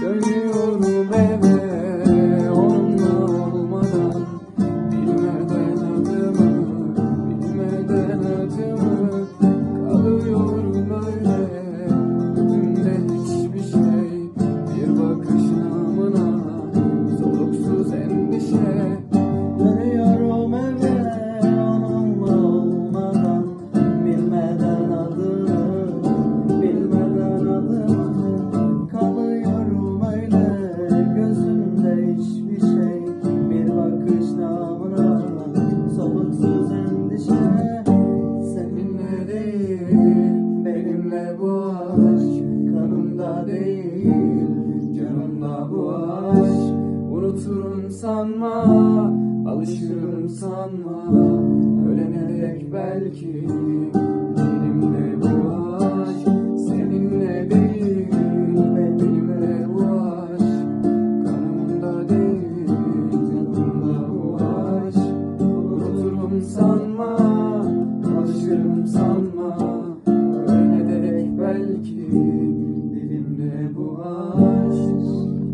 Dönüyorum eve sanma, alışırım sanma. Ölene dek belki? Benimle bu aşk, seninle değil Benimle bu aşk Kanımda değil, canımda bu aşk Unuturum sanma, alışırım sanma. Ölene dek belki